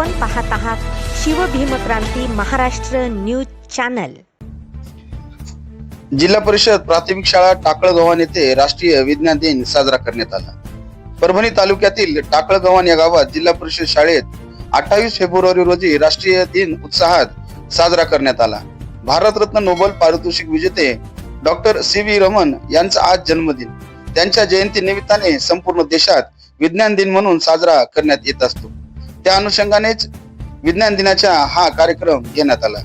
आपण पाहत आहात शिवभीमक्रांती महाराष्ट्र न्यूज चॅनल. जिल्हा परिषद प्राथमिक शाळा टाकळगव्हाण येथे राष्ट्रीय विज्ञान दिन साजरा करण्यात आला. परभणी तालुक्यातील टाकळगव्हाण या गावात जिल्हा परिषद शाळेत अठ्ठावीस फेब्रुवारी रोजी राष्ट्रीय दिन उत्साहात साजरा करण्यात आला. भारतरत्न नोबेल पारितोषिक विजेते डॉक्टर सी व्ही रमन यांचा आज जन्मदिन. त्यांच्या जयंती निमित्ताने संपूर्ण देशात विज्ञान दिन म्हणून साजरा करण्यात येत असतो. त्या अनुषंगानेच विज्ञान दिनाचा हा कार्यक्रम घेण्यात आला.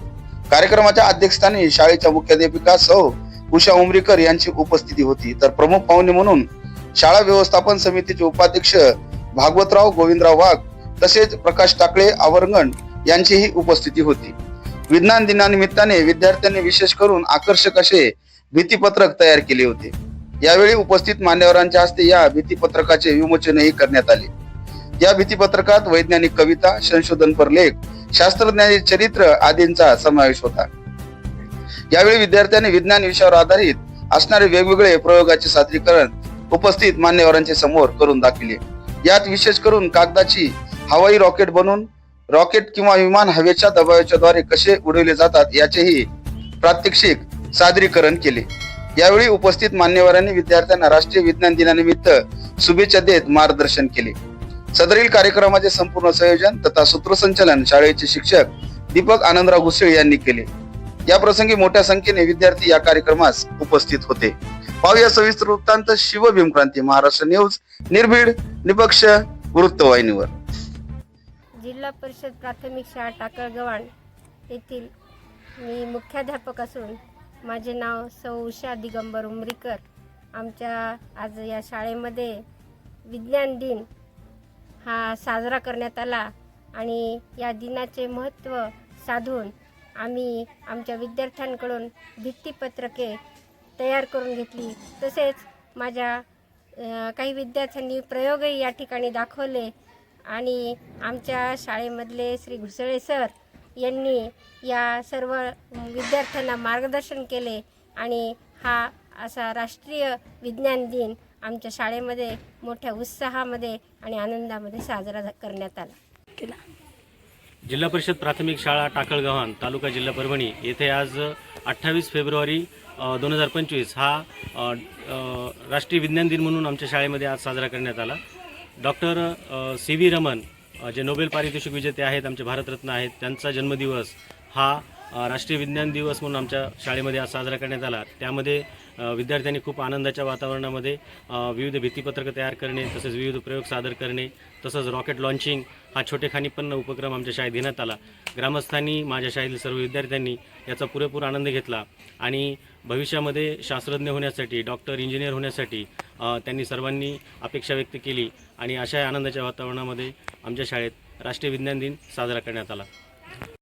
कार्यक्रमाच्या अध्यक्षस्थानी शाळेच्या मुख्याध्यापिका सौ उषा उमरीकर यांची उपस्थिती होती. तर प्रमुख पाहुणे म्हणून शाळा व्यवस्थापन समितीचे उपाध्यक्ष भागवतराव गोविंदराव वाघ तसेच प्रकाश टाकळे आवरंगण यांचीही उपस्थिती होती. विज्ञान दिनानिमित्ताने विद्यार्थ्यांनी विशेष करून आकर्षक असे भीतीपत्रक तयार केले होते. यावेळी उपस्थित मान्यवरांच्या हस्ते या भीतीपत्रकाचे विमोचनही करण्यात आले. या भीतीपत्रकात वैज्ञानिक कविता संशोधनपर लेख शास्त्रज्ञाचे चरित्र आदींचा समावेश होता. यावेळी विद्यार्थ्यांनी विज्ञान विषयावर आधारित असणारे वेगवेगळे प्रयोगाचे सादरीकरण उपस्थित मान्यवरांचे समोर करून दाखविले. यात विशेष करून कागदाची हवाई रॉकेट बनवून रॉकेट किंवा विमान हवेच्या दबावाच्या द्वारे कसे उडवले जातात याचेही प्रात्यक्षिक सादरीकरण केले. यावेळी उपस्थित मान्यवरांनी विद्यार्थ्यांना राष्ट्रीय विज्ञान दिनानिमित्त शुभेच्छा देत मार्गदर्शन केले. सदरील कार्यक्रमाचे संपूर्ण संयोजन तथा सूत्रसंचालन शाळेचे शिक्षक दीपक आनंदराव घुसळे यांनी केले. या प्रसंगी मोठ्या संख्येने विद्यार्थी या कार्यक्रमास उपस्थित होते. पाहूया सविस्तर वृत्तांत शिव भीमक्रांती महाराष्ट्र न्यूज निर्भीड निपक्ष वृत्तवाहिनीवर. जिल्हा परिषद प्राथमिक शाळा टाकळगव्हाण येथील मी मुख्याध्यापक असून माझे नाव सौ उषा दिगंबर उमरीकर. आमच्या आज या शाळेमध्ये विज्ञान दिन हा साजरा करण्यात आला आणि या दिनाचे महत्त्व साधून आम्ही आमच्या विद्यार्थ्यांकडून भित्तीपत्रके तयार करून घेतली. तसेच माझ्या काही विद्यार्थ्यांनी प्रयोगही या ठिकाणी दाखवले आणि आमच्या शाळेमधले श्री घुसळे सर यांनी या सर्व विद्यार्थ्यांना मार्गदर्शन केले आणि हा असा राष्ट्रीय विज्ञान दिन आमच्या शाळेमध्ये मोठ्या उत्साहामध्ये आणि आनंदामध्ये साजरा करण्यात आला. जिल्हा परिषद प्राथमिक शाळा टाकळगव्हाण तालुका जिल्हा परभणी. येथे आज अठ्ठावीस फेब्रुवारी दोन हजार पंचवीस हा राष्ट्रीय विज्ञान दिन म्हणून आमच्या शाळेमध्ये आज साजरा करण्यात आला. डॉक्टर सी व्ही रमन जे नोबेल पारितोषिक विजेते आहेत आमचे भारतरत्न आहेत त्यांचा जन्मदिवस हा राष्ट्रीय विज्ञान दिवस म्हणून आमच्या शाळेमध्ये आज साजरा करण्यात आला. त्यामध्ये विद्यार्थ्यांनी खूप आनंदाच्या वातावरणामध्ये विविध भीतीपत्रकं तयार करणे तसेच विविध प्रयोग सादर करणे तसंच रॉकेट लॉन्चिंग हा छोटेखानीपन्न उपक्रम आमच्या शाळेत घेण्यात आला. ग्रामस्थांनी माझ्या शाळेतील सर्व विद्यार्थ्यांनी याचा पुरेपूर आनंद घेतला आणि भविष्यामध्ये शास्त्रज्ञ होण्यासाठी डॉक्टर इंजिनियर होण्यासाठी त्यांनी सर्वांनी अपेक्षा व्यक्त केली आणि अशा आनंदाच्या वातावरणामध्ये आमच्या शाळेत राष्ट्रीय विज्ञान दिन साजरा करण्यात आला.